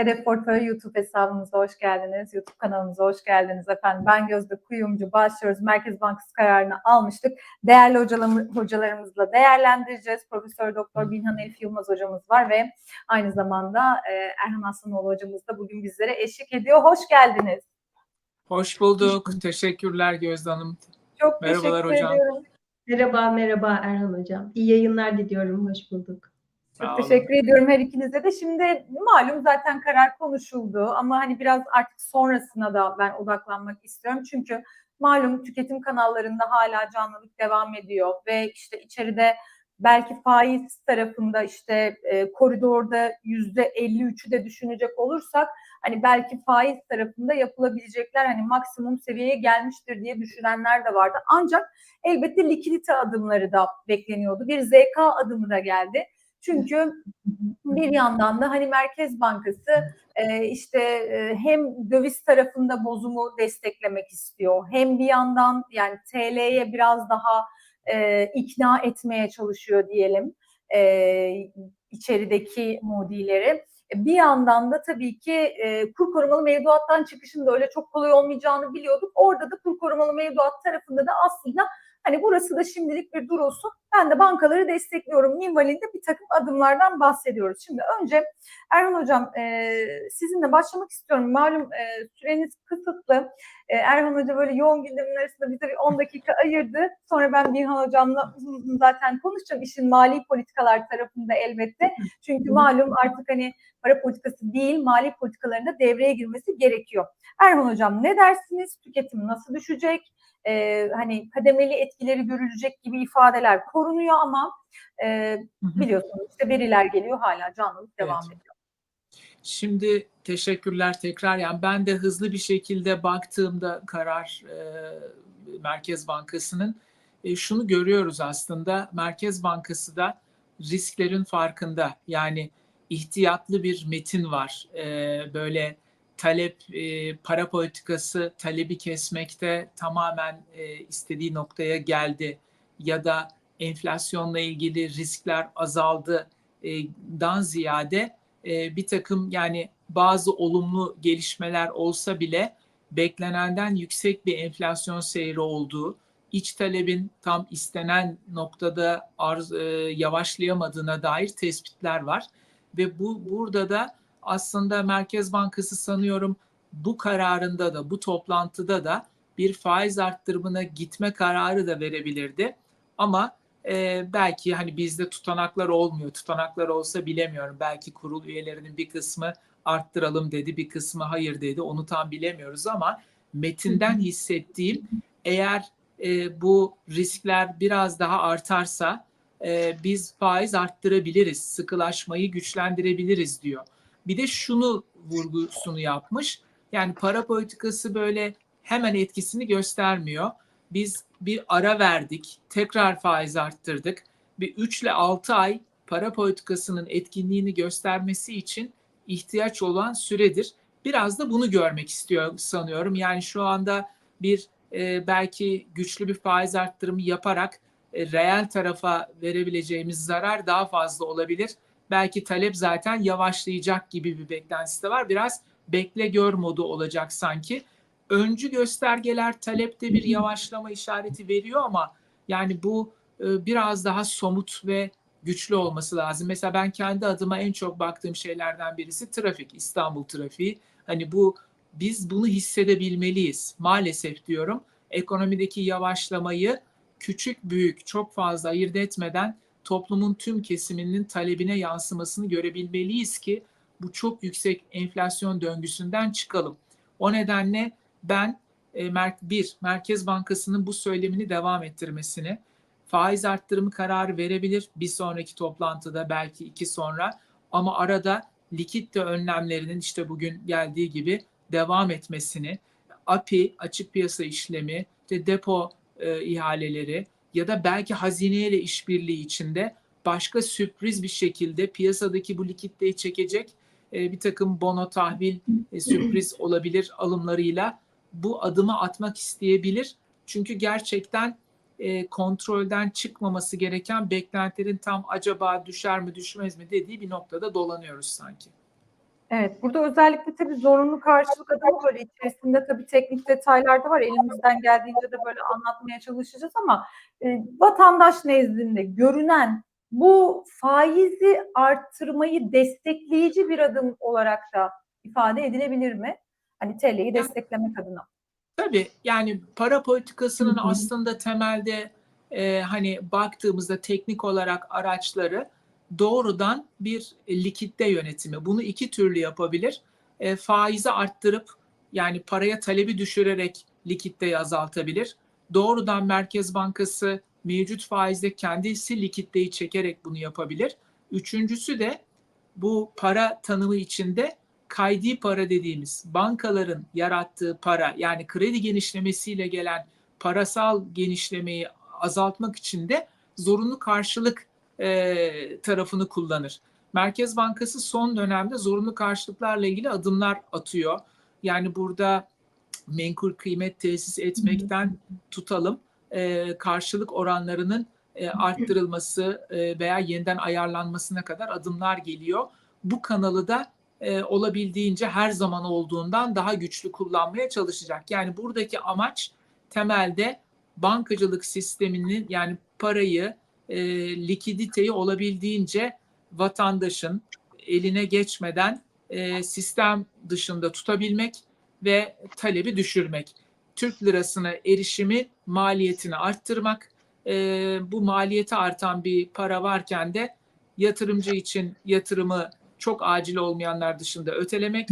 Hedef Portföy YouTube hesabımıza hoş geldiniz. YouTube kanalımıza hoş geldiniz efendim. Ben Gözde Kuyumcu. Başlıyoruz. Merkez Bankası kararını almıştık. Değerli hocalarım, hocalarımızla değerlendireceğiz. Profesör Doktor Bilhan Elif Yılmaz hocamız var ve aynı zamanda e, Erhan Aslanoğlu hocamız da bugün bizlere eşlik ediyor. Hoş geldiniz. Hoş bulduk. Teşekkürler Gözde Hanım. Çok Merhabalar teşekkür hocam. ediyorum. Merhaba, merhaba Erhan Hocam. İyi yayınlar diliyorum, hoş bulduk. Çok Sağ olun. teşekkür ediyorum her ikinize de. Şimdi malum zaten karar konuşuldu ama hani biraz artık sonrasına da ben odaklanmak istiyorum. Çünkü malum tüketim kanallarında hala canlılık devam ediyor ve işte içeride belki faiz tarafında işte e, koridorda yüzde 53'ü de düşünecek olursak hani belki faiz tarafında yapılabilecekler hani maksimum seviyeye gelmiştir diye düşünenler de vardı. Ancak elbette likidite adımları da bekleniyordu. Bir ZK adımı da geldi. Çünkü bir yandan da hani Merkez Bankası e, işte e, hem döviz tarafında bozumu desteklemek istiyor hem bir yandan yani TL'ye biraz daha e, ikna etmeye çalışıyor diyelim e, içerideki mudileri. Bir yandan da tabii ki e, kur korumalı mevduattan çıkışın da öyle çok kolay olmayacağını biliyorduk. Orada da kur korumalı mevduat tarafında da aslında hani burası da şimdilik bir durulsun. Ben de bankaları destekliyorum minvalinde bir takım adımlardan bahsediyoruz. Şimdi önce Erhan Hocam e, sizinle başlamak istiyorum. Malum e, süreniz kısıtlı. E, Erhan Hoca böyle yoğun gündemin arasında bize bir 10 dakika ayırdı. Sonra ben Birhan Hocam'la uzun uzun zaten konuşacağım işin mali politikalar tarafında elbette. Çünkü malum artık hani para politikası değil mali politikalarında devreye girmesi gerekiyor. Erhan Hocam ne dersiniz? Tüketim nasıl düşecek? Ee, hani kademeli etkileri görülecek gibi ifadeler korunuyor ama e, biliyorsunuz işte veriler geliyor hala canlılık devam Evet. ediyor. Şimdi teşekkürler tekrar. Yani ben de hızlı bir şekilde baktığımda karar e, Merkez Bankası'nın e, şunu görüyoruz aslında. Merkez Bankası da risklerin farkında. Yani ihtiyatlı bir metin var. E, böyle talep, e, para politikası talebi kesmekte tamamen e, istediği noktaya geldi. Ya da enflasyonla ilgili riskler azaldı e, dan ziyade e, bir takım yani bazı olumlu gelişmeler olsa bile beklenenden yüksek bir enflasyon seyri olduğu, iç talebin tam istenen noktada arz, e, yavaşlayamadığına dair tespitler var ve bu burada da aslında Merkez Bankası sanıyorum bu kararında da bu toplantıda da bir faiz arttırımına gitme kararı da verebilirdi. Ama e, belki hani bizde tutanaklar olmuyor. Tutanaklar olsa bilemiyorum. Belki kurul üyelerinin bir kısmı arttıralım dedi, bir kısmı hayır dedi. Onu tam bilemiyoruz ama metinden hissettiğim eğer e, bu riskler biraz daha artarsa e, biz faiz arttırabiliriz, sıkılaşmayı güçlendirebiliriz diyor. Bir de şunu vurgusunu yapmış. Yani para politikası böyle hemen etkisini göstermiyor. Biz bir ara verdik, tekrar faiz arttırdık. Bir 3 ile 6 ay para politikasının etkinliğini göstermesi için ihtiyaç olan süredir. Biraz da bunu görmek istiyor sanıyorum. Yani şu anda bir e, belki güçlü bir faiz arttırımı yaparak e, reel tarafa verebileceğimiz zarar daha fazla olabilir. Belki talep zaten yavaşlayacak gibi bir beklentisi de var. Biraz bekle gör modu olacak sanki. Öncü göstergeler talepte bir yavaşlama işareti veriyor ama yani bu e, biraz daha somut ve güçlü olması lazım. Mesela ben kendi adıma en çok baktığım şeylerden birisi trafik, İstanbul trafiği. Hani bu biz bunu hissedebilmeliyiz. Maalesef diyorum ekonomideki yavaşlamayı küçük büyük çok fazla ayırt etmeden toplumun tüm kesiminin talebine yansımasını görebilmeliyiz ki bu çok yüksek enflasyon döngüsünden çıkalım. O nedenle ben e, bir Merkez Bankası'nın bu söylemini devam ettirmesini, faiz arttırımı kararı verebilir bir sonraki toplantıda belki iki sonra ama arada likitte önlemlerinin işte bugün geldiği gibi devam etmesini, API açık piyasa işlemi, işte depo e, ihaleleri ya da belki hazineyle işbirliği içinde başka sürpriz bir şekilde piyasadaki bu likiditeyi çekecek e, bir takım bono tahvil e, sürpriz olabilir alımlarıyla bu adımı atmak isteyebilir. Çünkü gerçekten e, kontrolden çıkmaması gereken beklentilerin tam acaba düşer mi düşmez mi dediği bir noktada dolanıyoruz sanki. Evet, burada özellikle tabii zorunlu karşılık adımı böyle içerisinde tabii teknik detaylar da var. Elimizden geldiğince de böyle anlatmaya çalışacağız ama e, vatandaş nezdinde görünen bu faizi arttırmayı destekleyici bir adım olarak da ifade edilebilir mi? Hani TL'yi desteklemek adına. Tabii yani para politikasının Hı hı. aslında temelde e, hani baktığımızda teknik olarak araçları doğrudan bir likitte yönetimi. Bunu iki türlü yapabilir. E, faizi arttırıp yani paraya talebi düşürerek likiditeyi azaltabilir. Doğrudan Merkez Bankası mevcut faizde kendisi likiditeyi çekerek bunu yapabilir. Üçüncüsü de bu para tanımı içinde kaydi para dediğimiz bankaların yarattığı para yani kredi genişlemesiyle gelen parasal genişlemeyi azaltmak için de zorunlu karşılık e, tarafını kullanır. Merkez Bankası son dönemde zorunlu karşılıklarla ilgili adımlar atıyor. Yani burada menkul kıymet tesis etmekten tutalım e, karşılık oranlarının e, arttırılması e, veya yeniden ayarlanmasına kadar adımlar geliyor. Bu kanalı da e, olabildiğince her zaman olduğundan daha güçlü kullanmaya çalışacak. Yani buradaki amaç temelde bankacılık sisteminin yani parayı, e, likiditeyi olabildiğince vatandaşın eline geçmeden e, sistem dışında tutabilmek ve talebi düşürmek. Türk lirasına erişimi maliyetini arttırmak. E, bu maliyeti artan bir para varken de yatırımcı için yatırımı çok acil olmayanlar dışında ötelemek,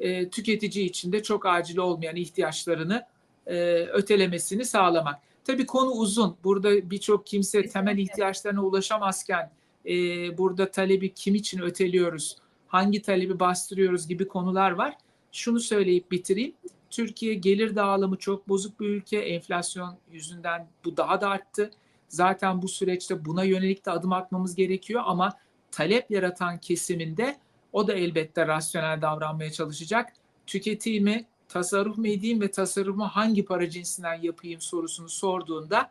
e, tüketici için de çok acil olmayan ihtiyaçlarını e, ötelemesini sağlamak. Tabii konu uzun. Burada birçok kimse temel ihtiyaçlarına ulaşamazken e, burada talebi kim için öteliyoruz, hangi talebi bastırıyoruz gibi konular var. Şunu söyleyip bitireyim. Türkiye gelir dağılımı çok bozuk bir ülke. Enflasyon yüzünden bu daha da arttı. Zaten bu süreçte buna yönelik de adım atmamız gerekiyor ama talep yaratan kesiminde o da elbette rasyonel davranmaya çalışacak. Tüketimi tasarruf mu edeyim ve tasarrufumu hangi para cinsinden yapayım sorusunu sorduğunda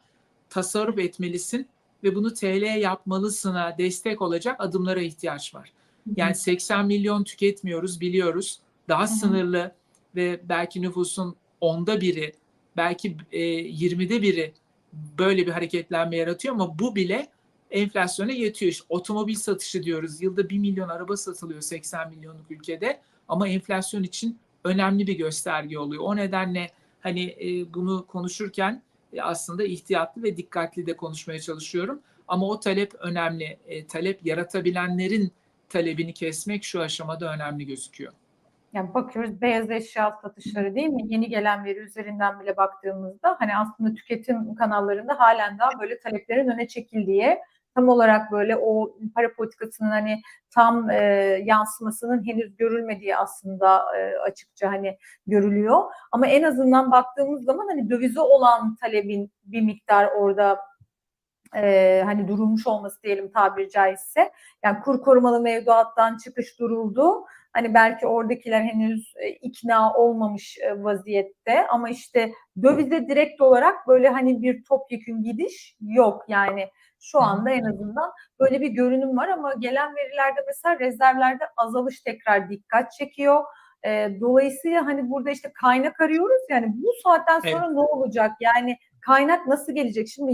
tasarruf etmelisin ve bunu TL yapmalısına destek olacak adımlara ihtiyaç var. Yani 80 milyon tüketmiyoruz biliyoruz. Daha sınırlı ve belki nüfusun onda biri, belki e, 20'de biri böyle bir hareketlenme yaratıyor ama bu bile enflasyona yetiyor. İşte otomobil satışı diyoruz. Yılda 1 milyon araba satılıyor 80 milyonluk ülkede ama enflasyon için önemli bir gösterge oluyor. O nedenle hani e, bunu konuşurken e, aslında ihtiyatlı ve dikkatli de konuşmaya çalışıyorum. Ama o talep önemli. E, talep yaratabilenlerin talebini kesmek şu aşamada önemli gözüküyor. Yani bakıyoruz beyaz eşya satışları değil mi? Yeni gelen veri üzerinden bile baktığımızda hani aslında tüketim kanallarında halen daha böyle taleplerin öne çekildiği tam olarak böyle o para politikasının hani tam e, yansımasının henüz görülmediği aslında e, açıkça hani görülüyor. Ama en azından baktığımız zaman hani dövize olan talebin bir miktar orada e, hani durulmuş olması diyelim tabiri caizse. Yani kur korumalı mevduattan çıkış duruldu. Hani belki oradakiler henüz e, ikna olmamış e, vaziyette ama işte dövize direkt olarak böyle hani bir topyekün gidiş yok. Yani şu anda en azından böyle bir görünüm var ama gelen verilerde mesela rezervlerde azalış tekrar dikkat çekiyor. E, dolayısıyla hani burada işte kaynak arıyoruz yani bu saatten sonra Evet. ne olacak? Yani kaynak nasıl gelecek? Şimdi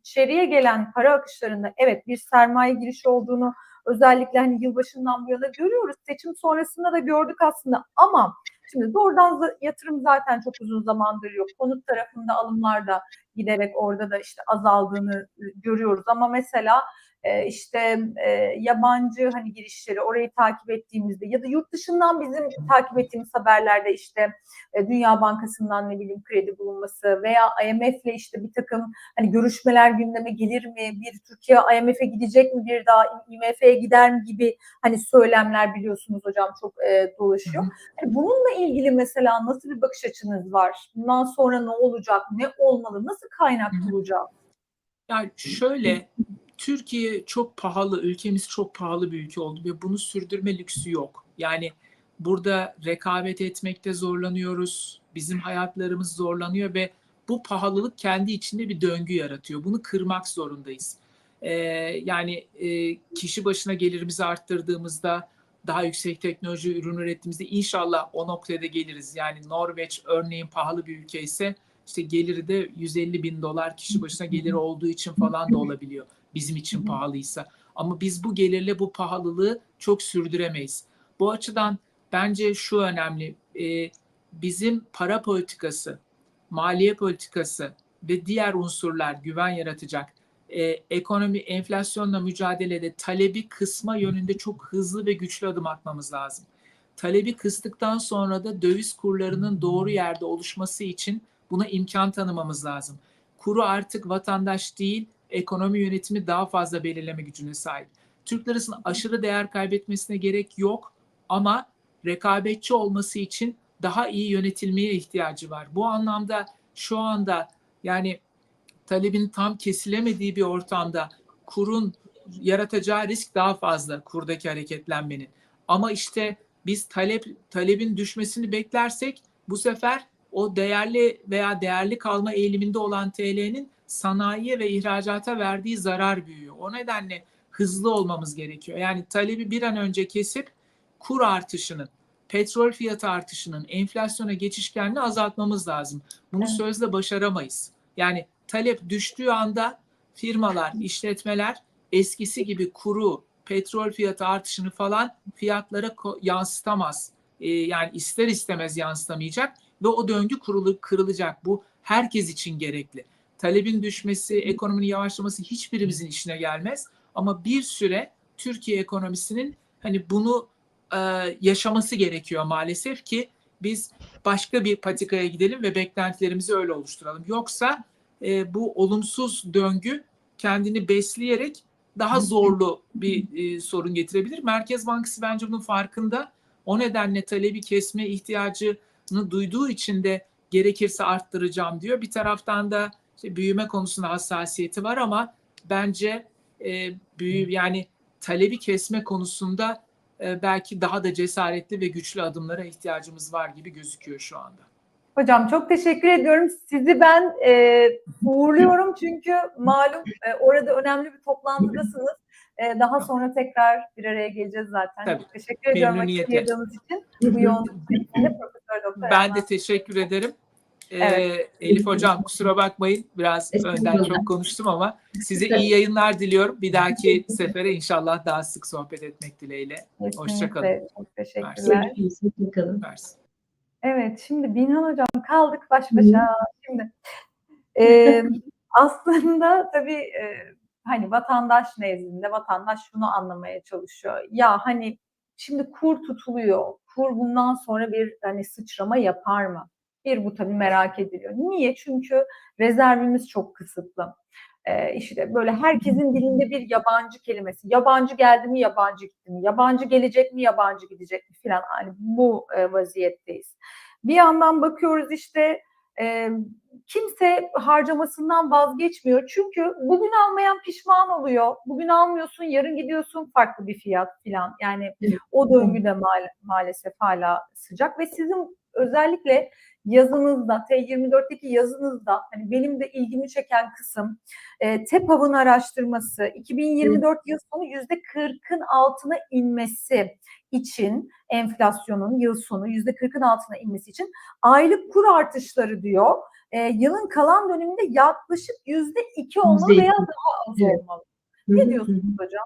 içeriye gelen para akışlarında evet bir sermaye girişi olduğunu özellikle hani yılbaşından bu yana görüyoruz. Seçim sonrasında da gördük aslında ama şimdi doğrudan yatırım zaten çok uzun zamandır yok. Konut tarafında alımlar da giderek orada da işte azaldığını görüyoruz. Ama mesela e, işte e, yabancı hani girişleri orayı takip ettiğimizde ya da yurt dışından bizim takip ettiğimiz haberlerde işte e, Dünya Bankası'ndan ne bileyim kredi bulunması veya IMF'le işte bir takım hani görüşmeler gündeme gelir mi? Bir Türkiye IMF'e gidecek mi? Bir daha IMF'ye gider mi gibi hani söylemler biliyorsunuz hocam çok e, dolaşıyor. Hani bununla ilgili mesela nasıl bir bakış açınız var? Bundan sonra ne olacak? Ne olmalı? Nasıl kaynak bulacağız? Yani şöyle Türkiye çok pahalı, ülkemiz çok pahalı bir ülke oldu ve bunu sürdürme lüksü yok. Yani burada rekabet etmekte zorlanıyoruz, bizim hayatlarımız zorlanıyor ve bu pahalılık kendi içinde bir döngü yaratıyor. Bunu kırmak zorundayız. Ee, yani e, kişi başına gelirimizi arttırdığımızda daha yüksek teknoloji ürün ürettiğimizde inşallah o noktaya geliriz. Yani Norveç örneğin pahalı bir ülke ise işte geliri de 150 bin dolar kişi başına geliri olduğu için falan da olabiliyor. Bizim için pahalıysa. Ama biz bu gelirle bu pahalılığı çok sürdüremeyiz. Bu açıdan bence şu önemli. e, bizim para politikası, maliye politikası ve diğer unsurlar güven yaratacak e, ekonomi enflasyonla mücadelede talebi kısma yönünde çok hızlı ve güçlü adım atmamız lazım. Talebi kıstıktan sonra da döviz kurlarının doğru yerde oluşması için buna imkan tanımamız lazım. Kuru artık vatandaş değil, ekonomi yönetimi daha fazla belirleme gücüne sahip. Türk lirasının aşırı değer kaybetmesine gerek yok ama rekabetçi olması için daha iyi yönetilmeye ihtiyacı var. Bu anlamda şu anda yani talebin tam kesilemediği bir ortamda kurun yaratacağı risk daha fazla kurdaki hareketlenmenin. Ama işte biz talep talebin düşmesini beklersek bu sefer o değerli veya değerli kalma eğiliminde olan TL'nin sanayiye ve ihracata verdiği zarar büyüyor. O nedenle hızlı olmamız gerekiyor. Yani talebi bir an önce kesip kur artışının, petrol fiyatı artışının enflasyona geçişkenliğini azaltmamız lazım. Bunu Evet. sözle başaramayız. Yani talep düştüğü anda firmalar, işletmeler eskisi gibi kuru, petrol fiyatı artışını falan fiyatlara yansıtamaz. Ee, yani ister istemez yansıtamayacak ve o döngü kurulu kırılacak. Bu herkes için gerekli. Talebin düşmesi, ekonominin yavaşlaması hiçbirimizin işine gelmez. Ama bir süre Türkiye ekonomisinin hani bunu e, yaşaması gerekiyor maalesef ki biz başka bir patikaya gidelim ve beklentilerimizi öyle oluşturalım. Yoksa e, bu olumsuz döngü kendini besleyerek daha zorlu bir e, sorun getirebilir. Merkez Bankası bence bunun farkında. O nedenle talebi kesme ihtiyacını duyduğu için de gerekirse arttıracağım diyor. Bir taraftan da işte büyüme konusunda hassasiyeti var ama bence e, büyü yani talebi kesme konusunda e, belki daha da cesaretli ve güçlü adımlara ihtiyacımız var gibi gözüküyor şu anda. Hocam çok teşekkür ediyorum. Sizi ben e, uğurluyorum çünkü malum e, orada önemli bir toplantıdasınız. E, daha sonra tekrar bir araya geleceğiz zaten. Tabii. Teşekkür ediyorum vakit ayırdığınız için. Bu yoğunluk Profesör Doktor Ben de teşekkür ederim. Ee, Evet. Elif Hocam kusura bakmayın biraz önden çok konuştum ama size iyi yayınlar diliyorum. Bir dahaki sefere inşallah daha sık sohbet etmek dileğiyle. Hoşça kalın. Kesinlikle. Çok teşekkürler. Hoşçakalın. Versin. Evet, şimdi Binhan Hocam kaldık baş başa. Şimdi e, aslında tabii e, hani vatandaş nezdinde vatandaş şunu anlamaya çalışıyor. Ya hani şimdi kur tutuluyor. Kur bundan sonra bir hani sıçrama yapar mı? Bir bu tabii merak ediliyor. Niye? Çünkü rezervimiz çok kısıtlı. Ee, işte böyle herkesin dilinde bir yabancı kelimesi. Yabancı geldi mi, yabancı gitti mi? Yabancı gelecek mi, yabancı gidecek mi filan. Hani bu e, vaziyetteyiz. Bir yandan bakıyoruz işte e, kimse harcamasından vazgeçmiyor. Çünkü bugün almayan pişman oluyor. Bugün almıyorsun, yarın gidiyorsun farklı bir fiyat filan. Yani o döngü de maal- maalesef hala sıcak ve sizin özellikle yazınızda, T24'teki yazınızda hani benim de ilgimi çeken kısım e, TEPAV'ın araştırması 2024 yıl sonu yüzde 40'ın altına inmesi için enflasyonun yıl sonu yüzde 40'ın altına inmesi için aylık kur artışları diyor. E, yılın kalan döneminde yaklaşık yüzde 2 olmalı Yüzde veya daha az Evet. olmalı. Ne diyorsunuz hocam?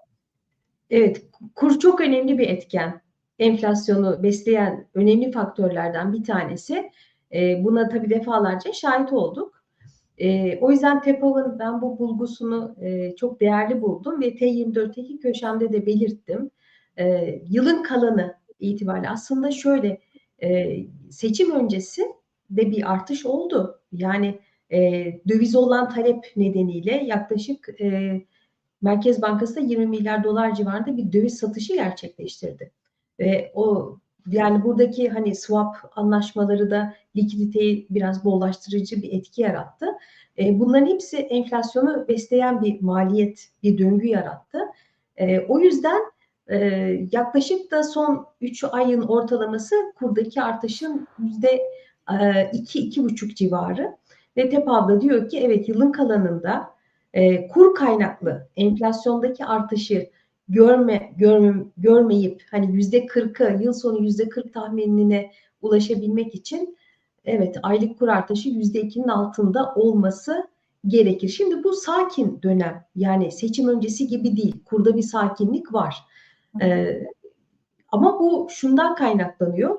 Evet, kur çok önemli bir etken. Enflasyonu besleyen önemli faktörlerden bir tanesi. Ee, buna tabii defalarca şahit olduk. Ee, o yüzden TEPAV'ın ben bu bulgusunu e, çok değerli buldum ve T24'teki köşemde de belirttim. Ee, yılın kalanı itibariyle aslında şöyle e, seçim öncesi de bir artış oldu. Yani e, döviz olan talep nedeniyle yaklaşık e, Merkez Bankası da 20 milyar dolar civarında bir döviz satışı gerçekleştirdi. Ve o yani buradaki hani swap anlaşmaları da likiditeyi biraz bollaştırıcı bir etki yarattı. E, bunların hepsi enflasyonu besleyen bir maliyet, bir döngü yarattı. E, o yüzden e, yaklaşık da son 3 ayın ortalaması kurdaki artışın yüzde 2-2,5 civarı. Ve TEPAV da diyor ki evet yılın kalanında e, kur kaynaklı enflasyondaki artışı görme, görme görmeyip hani yüzde 40'ı yıl sonu yüzde 40 tahminine ulaşabilmek için evet aylık kur artışı yüzde 2'nin altında olması gerekir. Şimdi bu sakin dönem yani seçim öncesi gibi değil. Kurda bir sakinlik var. Ee, ama bu şundan kaynaklanıyor.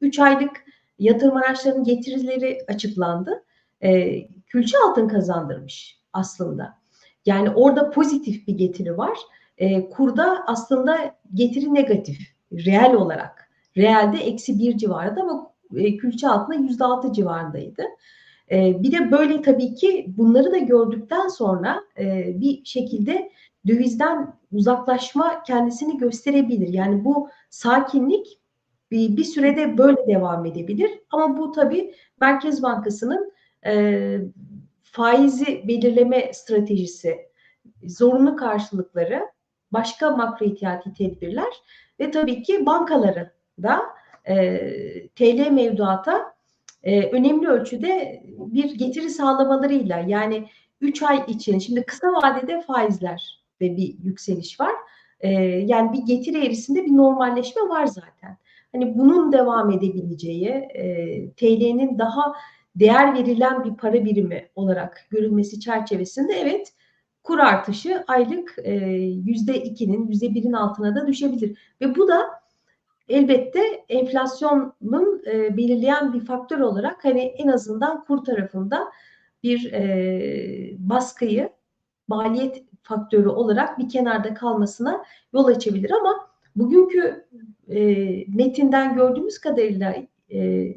3 aylık yatırım araçlarının getirileri açıklandı. Ee, külçe altın kazandırmış aslında. Yani orada pozitif bir getiri var. Ee, kurda aslında getiri negatif, reel olarak. Realde eksi bir civarında ama e, külçe altında yüzde altı civarındaydı. Ee, bir de böyle tabii ki bunları da gördükten sonra e, bir şekilde dövizden uzaklaşma kendisini gösterebilir. Yani bu sakinlik bir, bir sürede böyle devam edebilir. Ama bu tabii Merkez Bankası'nın e, faizi belirleme stratejisi, zorunlu karşılıkları, başka makro ihtiyati tedbirler ve tabii ki bankaları da e, TL mevduata e, önemli ölçüde bir getiri sağlamalarıyla yani 3 ay için şimdi kısa vadede faizler ve bir yükseliş var. E, yani bir getiri eğrisinde bir normalleşme var zaten. Hani bunun devam edebileceği, e, TL'nin daha değer verilen bir para birimi olarak görülmesi çerçevesinde evet kur artışı aylık yüzde ikinin, yüzde birin altına da düşebilir. Ve bu da elbette enflasyonun e, belirleyen bir faktör olarak hani en azından kur tarafında bir e, baskıyı maliyet faktörü olarak bir kenarda kalmasına yol açabilir ama bugünkü e, metinden gördüğümüz kadarıyla e,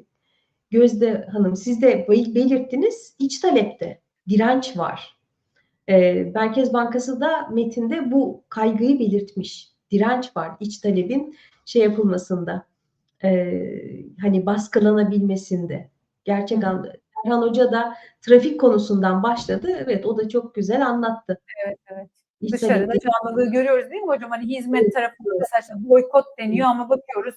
Gözde Hanım siz de belirttiniz iç talepte direnç var. E, Merkez Bankası da metinde bu kaygıyı belirtmiş. Direnç var iç talebin şey yapılmasında e, hani baskılanabilmesinde. Gerçek anlamda. Erhan Hoca da trafik konusundan başladı. Evet o da çok güzel anlattı. Evet evet. Dışarıda canlılığı görüyoruz değil mi hocam? Hani hizmet tarafında mesela boykot deniyor ama bakıyoruz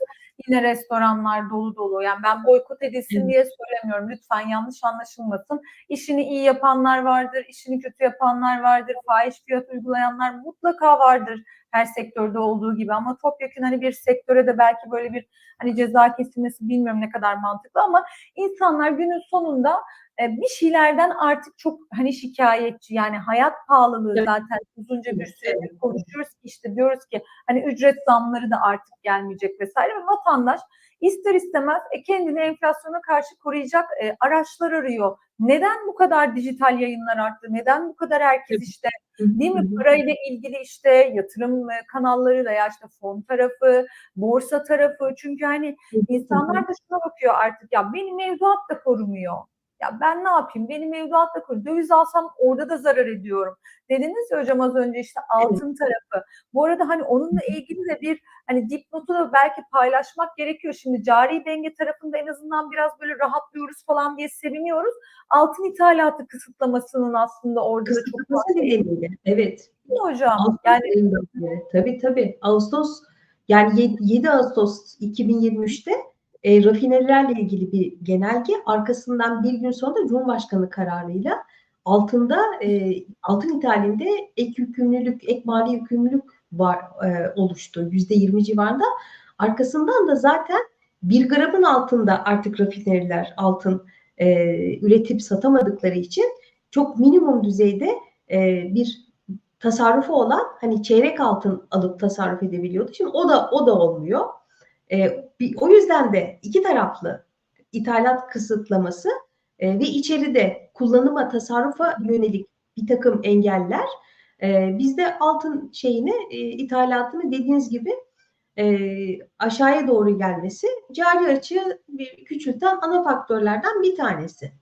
yine restoranlar dolu dolu. Yani ben boykot edilsin diye söylemiyorum. Lütfen yanlış anlaşılmasın. İşini iyi yapanlar vardır, işini kötü yapanlar vardır, fahiş fiyat uygulayanlar mutlaka vardır her sektörde olduğu gibi. Ama topyekun hani bir sektöre de belki böyle bir hani ceza kesilmesi bilmiyorum ne kadar mantıklı ama insanlar günün sonunda e, bir şeylerden artık çok hani şikayetçi yani hayat pahalılığı zaten uzunca bir süredir konuşuyoruz ki işte diyoruz ki hani ücret zamları da artık gelmeyecek vesaire ve vatandaş ister istemez e, kendini enflasyona karşı koruyacak e, araçlar arıyor. Neden bu kadar dijital yayınlar arttı? Neden bu kadar herkes işte Değil mi? Parayla ilgili işte yatırım e, kanalları veya işte fon tarafı, borsa tarafı. Çünkü hani insanlar da şuna bakıyor artık ya benim mevduat da korumuyor. Ya ben ne yapayım? Benim mevduat da koruyor. Döviz alsam orada da zarar ediyorum. Dediniz ya hocam az önce işte altın tarafı. Bu arada hani onunla ilgili de bir hani dipnotu da belki paylaşmak gerekiyor. Şimdi cari denge tarafında en azından biraz böyle rahatlıyoruz falan diye seviniyoruz. Altın ithalatı kısıtlamasının aslında orada da çok nedeniyle. Evet. Mi hocam? Ağustos Yani tabii tabii. Ağustos yani 7, 7 Ağustos 2023'te e, rafinerilerle ilgili bir genelge arkasından bir gün sonra da Cumhurbaşkanı kararıyla altında e, altın ithalinde ek yükümlülük, ek mali yükümlülük var e, oluştu. Yüzde 20 civarında. Arkasından da zaten bir gramın altında artık rafineriler altın e, üretip satamadıkları için çok minimum düzeyde e, bir tasarrufu olan hani çeyrek altın alıp tasarruf edebiliyordu. Şimdi o da o da olmuyor. E, bir, o yüzden de iki taraflı ithalat kısıtlaması e, ve içeride kullanıma tasarrufa yönelik bir takım engeller e, bizde altın şeyini e, ithalatını dediğiniz gibi e, aşağıya doğru gelmesi cari açığı bir küçülten ana faktörlerden bir tanesi.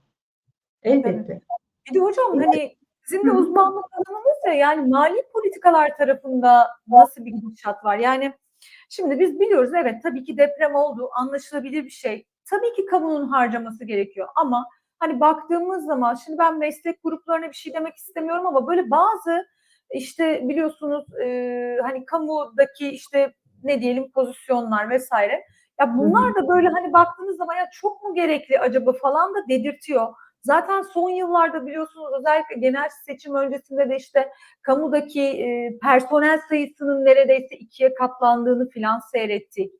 Elbette. bir de hocam Evet. hani sizin de uzmanlık alanınız ya yani mali politikalar tarafında nasıl bir gidişat var? Yani şimdi biz biliyoruz evet tabii ki deprem oldu anlaşılabilir bir şey. Tabii ki kamunun harcaması gerekiyor ama hani baktığımız zaman şimdi ben meslek gruplarına bir şey demek istemiyorum ama böyle bazı işte biliyorsunuz e, hani kamudaki işte ne diyelim pozisyonlar vesaire. Ya bunlar da böyle hani baktığınız zaman ya çok mu gerekli acaba falan da dedirtiyor. Zaten son yıllarda biliyorsunuz özellikle genel seçim öncesinde de işte kamudaki e, personel sayısının neredeyse ikiye katlandığını filan seyrettik.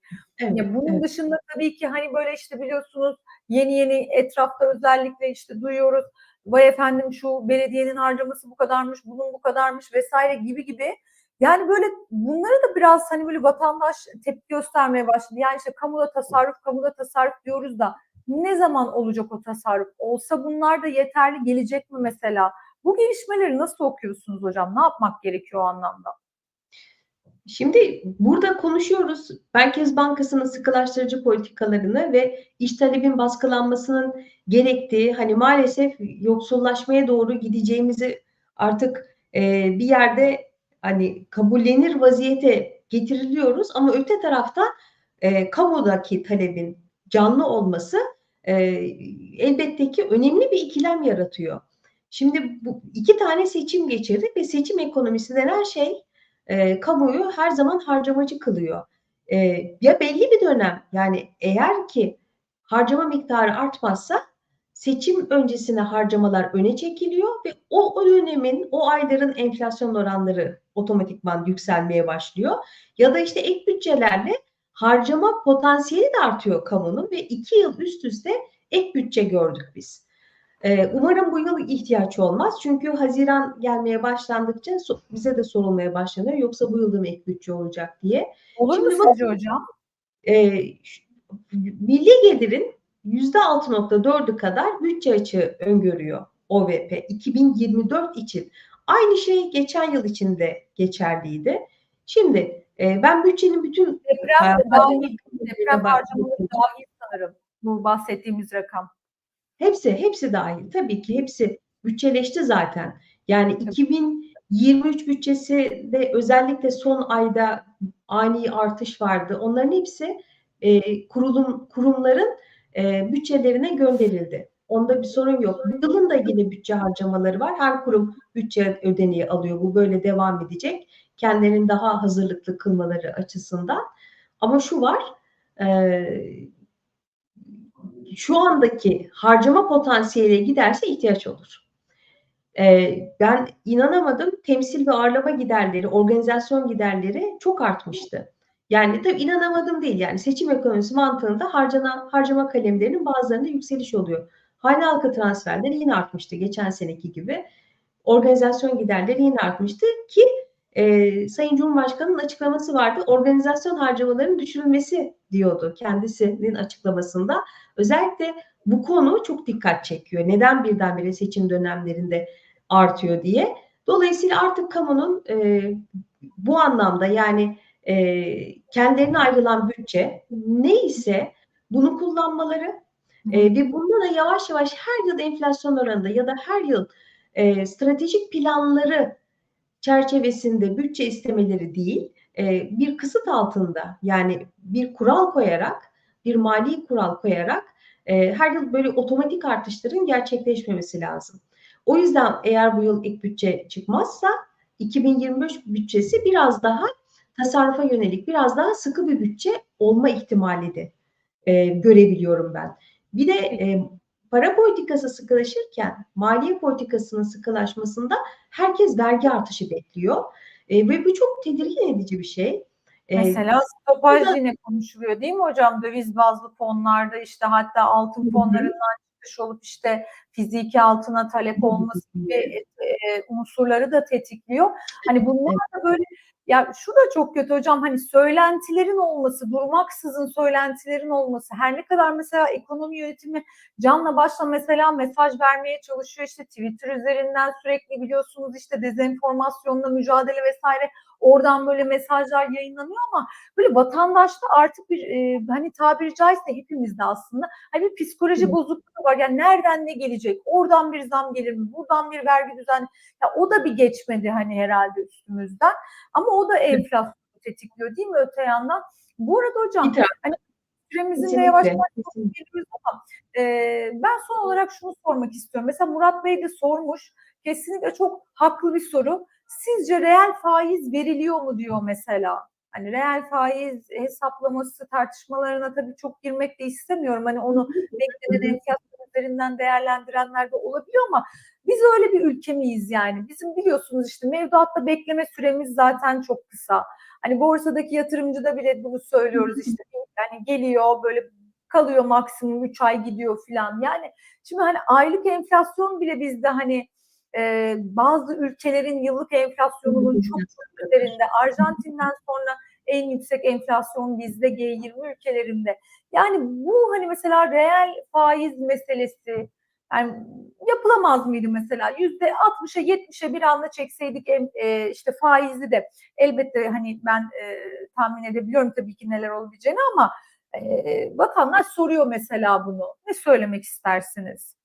Evet, Ya bunun evet. dışında tabii ki hani böyle işte biliyorsunuz yeni yeni etrafta özellikle işte duyuyoruz. Vay efendim şu belediyenin harcaması bu kadarmış, bunun bu kadarmış vesaire gibi gibi. Yani böyle bunları da biraz hani böyle vatandaş tepki göstermeye başladı. Yani işte kamuda tasarruf, kamuda tasarruf diyoruz da ne zaman olacak o tasarruf? Olsa bunlar da yeterli gelecek mi mesela? Bu gelişmeleri nasıl okuyorsunuz hocam? Ne yapmak gerekiyor o anlamda? Şimdi burada konuşuyoruz Merkez Bankası'nın sıkılaştırıcı politikalarını ve iş talebin baskılanmasının gerektiği hani maalesef yoksullaşmaya doğru gideceğimizi artık e, bir yerde hani kabullenir vaziyete getiriliyoruz ama öte tarafta e, kamudaki talebin canlı olması e, elbette ki önemli bir ikilem yaratıyor. Şimdi bu iki tane seçim geçirdik ve seçim ekonomisi denen şey e, kamuoyu her zaman harcamacı kılıyor. E, ya belli bir dönem yani eğer ki harcama miktarı artmazsa seçim öncesine harcamalar öne çekiliyor ve o, o dönemin o ayların enflasyon oranları otomatikman yükselmeye başlıyor. Ya da işte ek bütçelerle harcama potansiyeli de artıyor kamunun ve iki yıl üst üste ek bütçe gördük biz. Ee, Umarım bu yıl ihtiyaç olmaz. Çünkü Haziran gelmeye başlandıkça bize de sorulmaya başlanıyor. Yoksa bu yılda mı ek bütçe olacak diye. Olur mu Şimdi sizce hocam? Ş- milli gelirin %6.4'ü kadar bütçe açığı öngörüyor OVP 2024 için. Aynı şey geçen yıl için de geçerliydi. Şimdi e, ben bütçenin bütün Deprem de Ha, dahil, deprem harcamaları dahil sanırım bu bahsettiğimiz rakam. Hepsi, hepsi dahil. Tabii ki hepsi bütçeleşti zaten. Yani 2023 bütçesi de özellikle son ayda ani artış vardı. Onların hepsi e, kurulum kurumların e, bütçelerine gönderildi. Onda bir sorun yok. Bu yılın da yine bütçe harcamaları var. Her kurum bütçe ödeneği alıyor. Bu böyle devam edecek. Kendilerini daha hazırlıklı kılmaları açısından. Ama şu var, e, şu andaki harcama potansiyeline giderse ihtiyaç olur. Ee, ben inanamadım. Temsil ve ağırlama giderleri, organizasyon giderleri çok artmıştı. Yani tabii inanamadım değil. Yani seçim ekonomisi mantığında harcana, harcama kalemlerinin bazılarında yükseliş oluyor. Hane halkı transferleri yine artmıştı geçen seneki gibi. Organizasyon giderleri yine artmıştı ki e, Sayın Cumhurbaşkanı'nın açıklaması vardı. Organizasyon harcamalarının düşürülmesi diyordu kendisinin açıklamasında. Özellikle bu konu çok dikkat çekiyor. Neden birdenbire seçim dönemlerinde artıyor diye. Dolayısıyla artık kamunun e, bu anlamda yani e, kendilerine ayrılan bütçe neyse bunu kullanmaları e, ve bunda da yavaş yavaş her yıl enflasyon oranında ya da her yıl e, stratejik planları çerçevesinde bütçe istemeleri değil, e, bir kısıt altında yani bir kural koyarak, bir mali kural koyarak e, her yıl böyle otomatik artışların gerçekleşmemesi lazım. O yüzden eğer bu yıl ek bütçe çıkmazsa 2025 bütçesi biraz daha tasarrufa yönelik biraz daha sıkı bir bütçe olma ihtimali de e, görebiliyorum ben. Bir de e, para politikası sıkılaşırken maliye politikasının sıkılaşmasında herkes vergi artışı bekliyor. E, ve bu çok tedirgin edici bir şey. E, Mesela stopaj burada- yine konuşuluyor değil mi hocam? Döviz bazlı fonlarda işte hatta altın fonlarından çıkış olup işte fiziki altına talep olması gibi e, e, unsurları da tetikliyor. Hani bunlar da böyle ya şu da çok kötü hocam hani söylentilerin olması, durmaksızın söylentilerin olması. Her ne kadar mesela ekonomi yönetimi canla başla mesela mesaj vermeye çalışıyor işte Twitter üzerinden sürekli biliyorsunuz işte dezenformasyonla mücadele vesaire oradan böyle mesajlar yayınlanıyor ama böyle vatandaşta artık bir e, hani tabiri caizse hepimizde aslında hani bir psikoloji bozukluğu var. Yani nereden ne gelecek? Oradan bir zam gelir mi? Buradan bir vergi düzen. Ya o da bir geçmedi hani herhalde üstümüzden. Ama o da enflasyonu tetikliyor değil mi öte yandan? Bu arada hocam hani süremizin de yavaş yavaş geliyoruz ama e, ben son olarak şunu sormak istiyorum. Mesela Murat Bey de sormuş. Kesinlikle çok haklı bir soru. Sizce reel faiz veriliyor mu diyor mesela. Hani reel faiz hesaplaması tartışmalarına tabii çok girmek de istemiyorum. Hani onu beklenen enflasyon üzerinden değerlendirenler de olabiliyor ama biz öyle bir ülke miyiz yani? Bizim biliyorsunuz işte mevduatta bekleme süremiz zaten çok kısa. Hani borsadaki yatırımcıda bile bunu söylüyoruz işte yani geliyor böyle kalıyor maksimum 3 ay gidiyor filan. Yani şimdi hani aylık enflasyon bile bizde hani e, bazı ülkelerin yıllık enflasyonunun çok çok üzerinde. Arjantin'den sonra en yüksek enflasyon bizde G20 ülkelerinde. Yani bu hani mesela reel faiz meselesi yani yapılamaz mıydı mesela yüzde 60'a 70'e bir anda çekseydik e, işte faizi de elbette hani ben e, tahmin edebiliyorum tabii ki neler olabileceğini ama e, vatandaş soruyor mesela bunu. Ne söylemek istersiniz?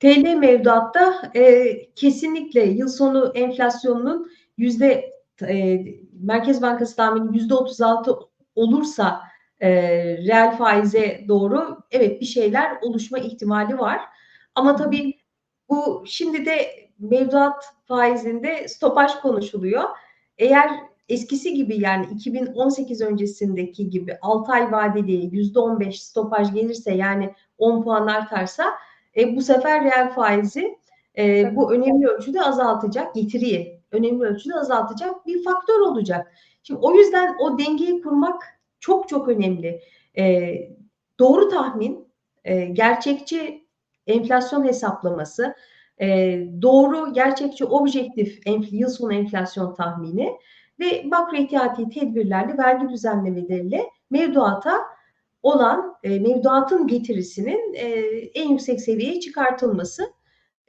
TL mevduatta e, kesinlikle yıl sonu enflasyonunun yüzde e, Merkez Bankası tahmini yüzde 36 olursa e, reel faize doğru evet bir şeyler oluşma ihtimali var. Ama tabii bu şimdi de mevduat faizinde stopaj konuşuluyor. Eğer eskisi gibi yani 2018 öncesindeki gibi 6 ay vadeli %15 stopaj gelirse yani 10 puan artarsa e, bu sefer reel faizi e, Tabii. bu önemli ölçüde azaltacak, getiriyi önemli ölçüde azaltacak bir faktör olacak. Şimdi o yüzden o dengeyi kurmak çok çok önemli. E, doğru tahmin, e, gerçekçi enflasyon hesaplaması, e, doğru, gerçekçi, objektif enf- yıl sonu enflasyon tahmini ve makro ihtiyati tedbirlerle, vergi düzenlemeleriyle mevduata olan e, mevduatın getirisinin e, en yüksek seviyeye çıkartılması,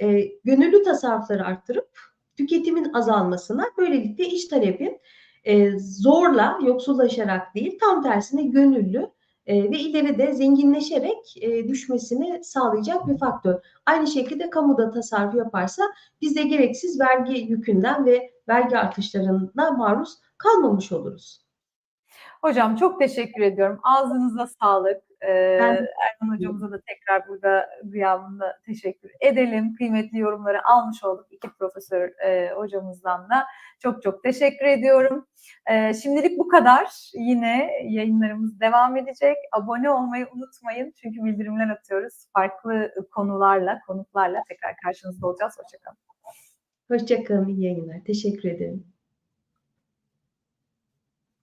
e, gönüllü tasarrufları arttırıp tüketimin azalmasına, böylelikle iç talebin e, zorla, yoksullaşarak değil, tam tersine gönüllü e, ve ileride zenginleşerek e, düşmesini sağlayacak bir faktör. Aynı şekilde kamuda tasarruf yaparsa biz de gereksiz vergi yükünden ve vergi artışlarına maruz kalmamış oluruz. Hocam çok teşekkür ediyorum. Ağzınıza sağlık. Ee, Ben- Erman hocamıza da tekrar burada gıyabında teşekkür edelim. Kıymetli yorumları almış olduk iki profesör e, hocamızdan da. Çok çok teşekkür ediyorum. Ee, şimdilik bu kadar. Yine yayınlarımız devam edecek. Abone olmayı unutmayın. Çünkü bildirimler atıyoruz. Farklı konularla, konuklarla tekrar karşınızda olacağız. Hoşçakalın. Hoşçakalın, iyi yayınlar. Teşekkür ederim.